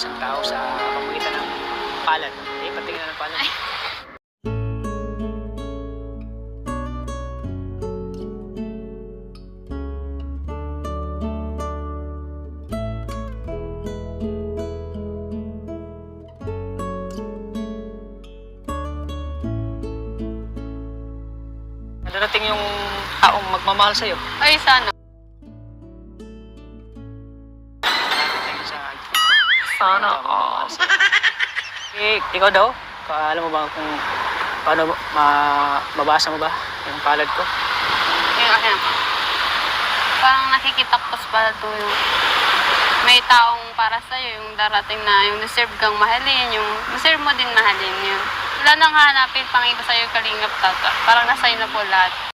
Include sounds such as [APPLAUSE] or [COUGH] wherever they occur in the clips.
isang tao sa pamagitan ng palad. Eh, patingin na ng palad. Darating yung taong magmamahal sa'yo. Ay, sana. Sana all. [LAUGHS] Eh, ikaw daw, ka- alam mo ba kung paano ma mabasa mo ba yung palad ko? Yung ano, parang nakikitapos pala to yung may taong para sa'yo, yung darating na yung deserve kang mahalin, yung deserve mo din mahalin yun. Wala nang hanapin pang iba sa'yo kalingap tata. Parang nasa'yo na po lahat.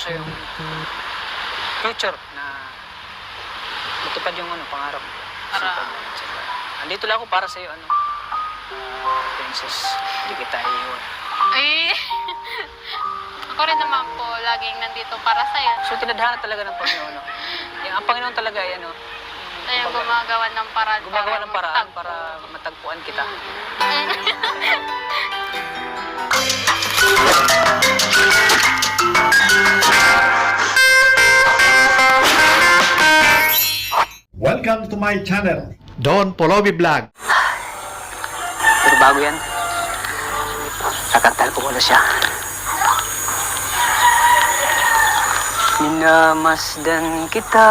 Ko sa'yo yung future na matupad yung ano, pangarap. mo. Para-. Andito lang ako para sa'yo, ano, ah, princess. Hindi kita iiwan. Ay! [LAUGHS] Ako rin naman po, laging nandito para sa'yo. So, tinadhana talaga ng Panginoon. No? [LAUGHS] Yung, ang Panginoon talaga, ay ano, Sa'yo gumagawa ng paraan gumagawa ng paraan magtagpo. para matagpuan kita. [LAUGHS] Welcome to my channel. Don Polobi Vlog. Pero bago yan, kakantahan ko muna siya. Minamasdan kita.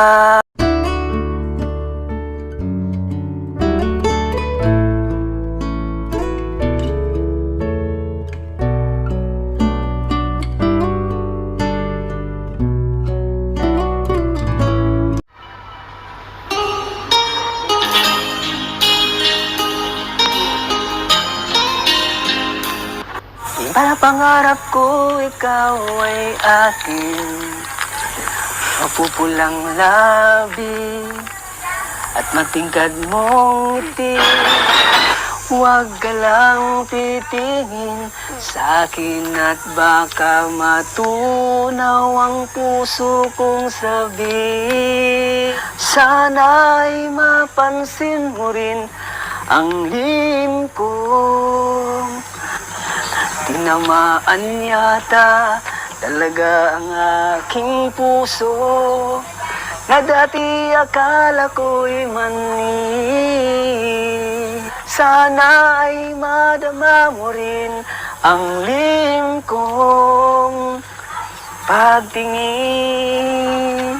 Pangarap ko, ikaw ay akin Mapupulang labi At matingkad mong ngiti Huwag ka lang titingin sa akin at baka matunaw ang puso kong sabi. Sana'y mapansin mo rin ang lim ko. Tinamaan yata talaga ang aking puso na dati akala ko'y mani. Sana ay madama mo rin ang lim kong pagtingin.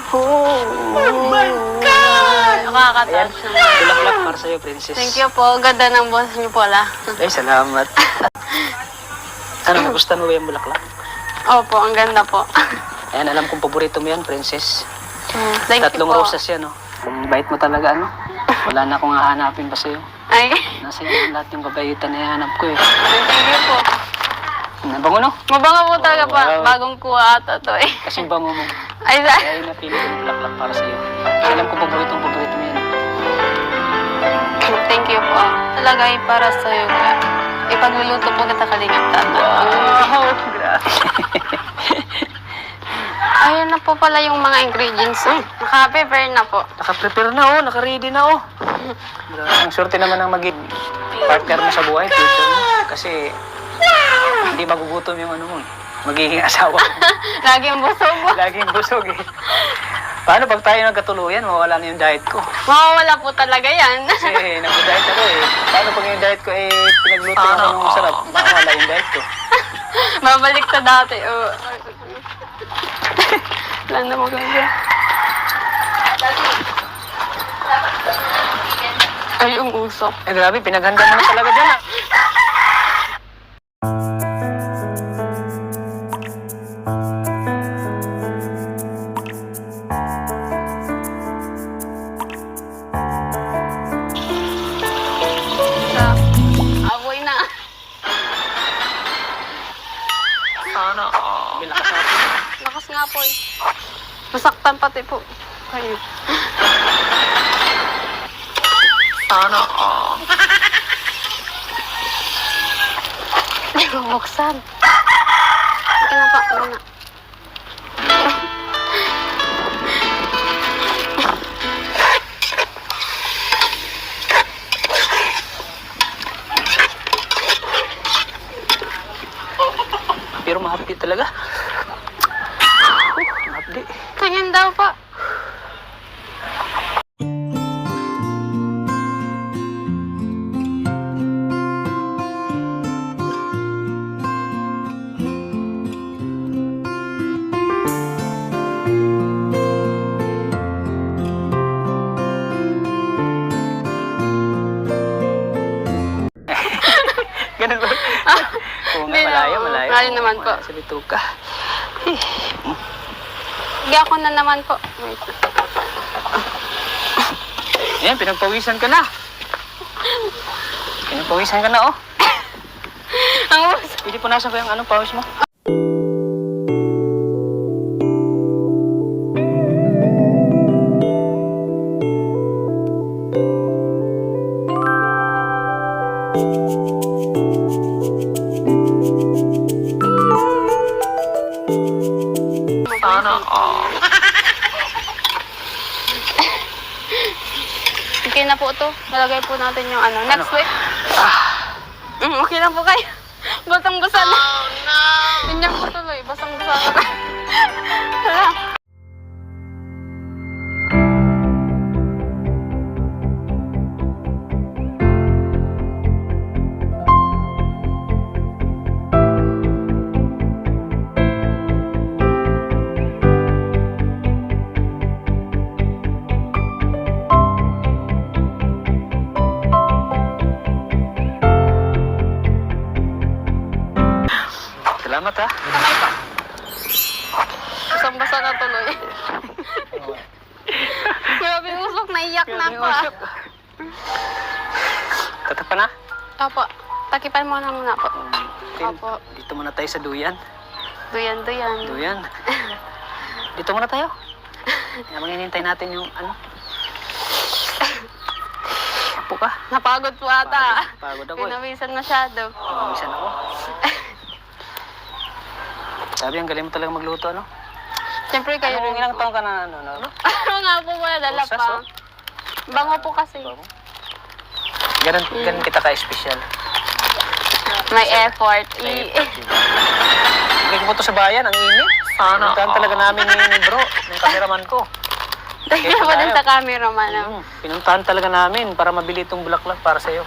Oh, my God! Nakakataas naman. Bulaklak para sa'yo, princess. Thank you po. Ganda ng boss niyo po, la. Ay, salamat. [LAUGHS] ano, nagustuhan mo ba yung bulaklak? Opo, ang ganda po. [LAUGHS] Ayan, alam kong paborito mo yan, princess. Mm, Thank Tatlong you po. roses yan, no? Ang bait mo talaga, ano? Wala na akong hahanapin pa sa'yo. Ay, Nasa iyo lahat yung kabaitan na hahanap ko, eh. thank you po. Nabango, no? Mabango po talaga pa. Wow. Bagong kuha ata to eh. Kasing bango mo. Ay, sa... Kaya yung napili ko yung bulaklak para sa'yo. Alam ko paboritong paborito mo yan. Thank you po. Talaga ay para sa'yo. Kaya ipagluluto po kita kalingap tata. Wow! Grabe. [LAUGHS] Ayun na po pala yung mga ingredients. Mm, Naka-prepare na po. Naka-prepare na, oh. Naka-ready na, oh. Ang swerte naman ang maging partner mo sa buhay, future mo. Kasi hindi magugutom yung ano mo. eh. Magiging asawa mo. [LAUGHS] Laging busog. Laging busog eh. [LAUGHS] Paano pag tayo nagkatuluyan, mawala na yung diet ko? Mawawala po talaga yan. Kasi nag-diet ako eh. Paano pag yung diet ko eh, pinagluto ako ng masarap, mawala yung diet ko. [LAUGHS] Babalik sa dati. Oh. Wala na maganda. Ay, yung usok. Eh grabe, pinaghanda mo na talaga dyan ah. Sana all. Buksan. Ika na pa, muna. Pero mahapdi talaga. Mahapdi. Tingin daw po. Malayo. Malayo naman po. Sa bituka. Hindi ako na naman po. Wait. Yan, pinagpawisan ka na. Pinagpawisan ka na, oh. [LAUGHS] Ang. Pwede punasan ko yung anong pawis mo. Okay na po to. Nalagay po natin yung ano. Next Ano? week. Mm, okay na po kayo. [LAUGHS] Basang-basa na. Oh no! Ganyan po tuloy. Basang-basa na. Hala. [LAUGHS] usok. Naiyak na yung ah. na. Opo. Takipan mo na muna po. Tin- Opo. Dito muna tayo sa duyan. Duyan, duyan. Duyan. [LAUGHS] Dito muna tayo. Yan, hinintay natin yung ano. Apo ka. Napagod po ata. Pagod ako eh. Pinawisan masyado. Pinawisan ako. Sabi, ang galing mo talaga magluto, ano? Siyempre kayo Ano, rin. ilang taong ka na, ano, ano? [LAUGHS] Ano nga po wala dala Rosas, pa. oh. Bango po kasi. Ganun, ganun kita ka-special. May effort. I- Bigay mo to sa bayan, ang init. Sana. Pinuntahan talaga namin ni, bro, ng cameraman ko. [LAUGHS] Thank po din sa cameraman. oh. Mm, pinuntahan talaga namin para mabili itong bulaklak para sa'yo.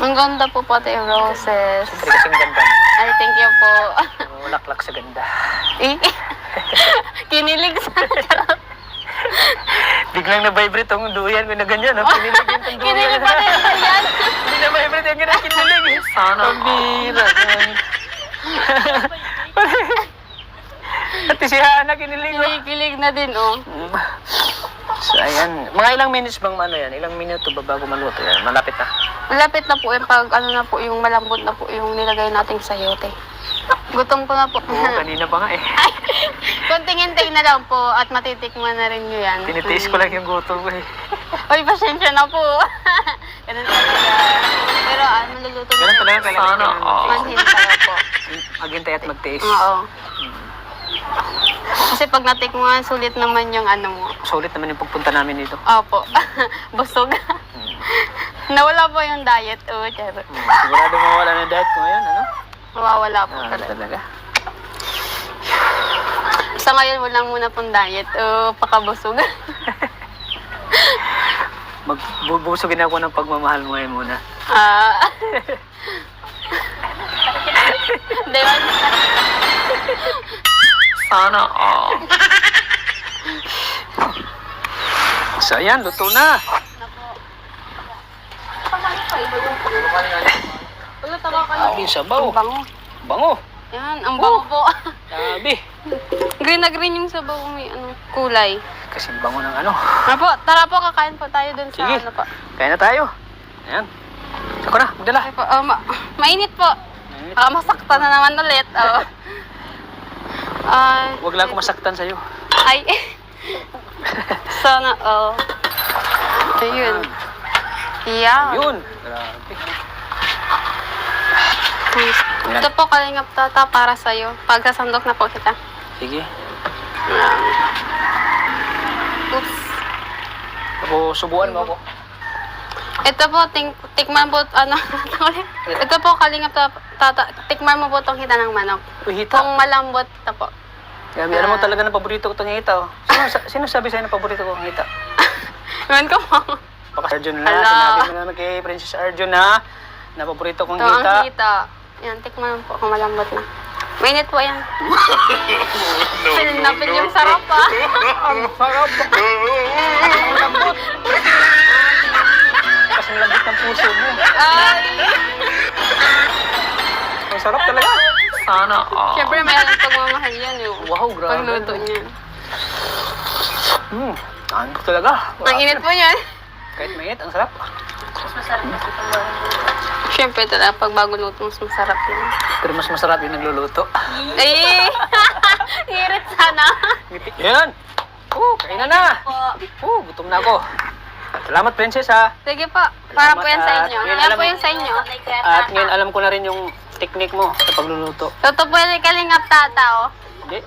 Ang ganda po pati yung roses. Siyempre kasing ganda. Ay, thank you po. Ang bulaklak sa ganda. [LAUGHS] [LAUGHS] Kinilig sa charot. [LAUGHS] Biglang na-vibrate ang duyan ko na ganyan. No? Kinilig yung tong duyan. [LAUGHS] Kinilig pa rin po yan. Hindi na-vibrate yung ganyan. Kinilig. eh. Sana. Ang bira. naman. [LAUGHS] At si Hana kinilig. oh. Kinikilig na din, oh. Mm. So, ayan. Mga ilang minutes bang ano yan? Ilang minuto ba bago maluto yan? Malapit na. Malapit na po yung pag ano na po yung malambot na po yung nilagay nating sayote. Gutom ko na po. Oo, kanina pa nga eh. Konting hintay na lang po at matitikman na rin nyo yan. Tinitiis ko lang yung gutom ko eh. [LAUGHS] Uy, pasensya na po. [LAUGHS] Ganun talaga. Pero ano, luluto Ganun talaga kailangan Sana, ng- Manhin talaga po. Maghintay at magtiis. Oo. Kasi pag natikman, sulit naman yung ano mo. Sulit naman yung pagpunta namin dito. Opo. [LAUGHS] Busog. Nawala po yung diet. Oh, chero. Hmm, Sigurado mawala na diet ko ngayon, ano? Mawawala po Ah, talaga. talaga. Sa ngayon, wala muna pong diet. Oh, pakabusog. [LAUGHS] Magbubusugin ako ng pagmamahal mo ngayon muna. Ah. Di ba? Sana all. so, ayan, luto na. Ulo, tawa ka na. Ay, sabaw. Ang bango. Bango. Yan, ang bango po. Sabi. Green na green yung sabaw may ano, kulay. Kasi bango ng ano. Ano po, tara po, kakain po tayo dun sa Sige. ano po. Kaya na tayo. Ayan. Ako na, magdala. Ay po, oh, ma- mainit po. Ah, masakta na naman ulit. Oh. [LAUGHS] Ah, Huwag lang ako masaktan sa'yo. ay. [LAUGHS] Sana, oh. Ayun. Yeah. Yun. Grabe. Ito po, kalingap tata para sa'yo. Pagsasandok na po kita. Sige. Oops. Ako, subuan mo ako. Ito po, ting tikman po, ano, [LAUGHS] ito po, kalingap ta- tata, tikman mo po itong hita ng manok. Uy, hita. Kung malambot na po. Grabe, alam mo talaga na paborito ko itong hita. Oh. Sino, sa- sino sabi sa'yo na paborito ko ang hita? [LAUGHS] Ewan ko po. Baka Arjun na. Hala. Sinabi mo naman kay Princess Arjun na na paborito kong Ito ang hita. hita. Yan, tikman po kung malambot na. Mainit po yan. Feel na feel yung sarap ah. [LAUGHS] Ang sarap. Ang lambot. Kasi lambot ng puso mo. Ay! Ang sarap talaga. Sana. ah. Siyempre, may alam pagmamahal yan yung Wow, grabe. pagluto niya. Hmm. Ano talaga. Ang init po yan. Kahit mainit, ang sarap. Siyempre, talaga pag bago luto, mas masarap yan. Pero mas masarap yung nagluluto. Ay! [LAUGHS] [LAUGHS] Hirit sana. Yan. Oh, kainan na. Oh, gutom na ako. Salamat, Princess, ha. Sige po, para po yan sa Salamat, inyo. yun Yan alam po yan sa inyo. At ngayon, alam ko na rin yung technique mo sa pagluluto. Totoo po yan, kalingap tata, oh. Hindi.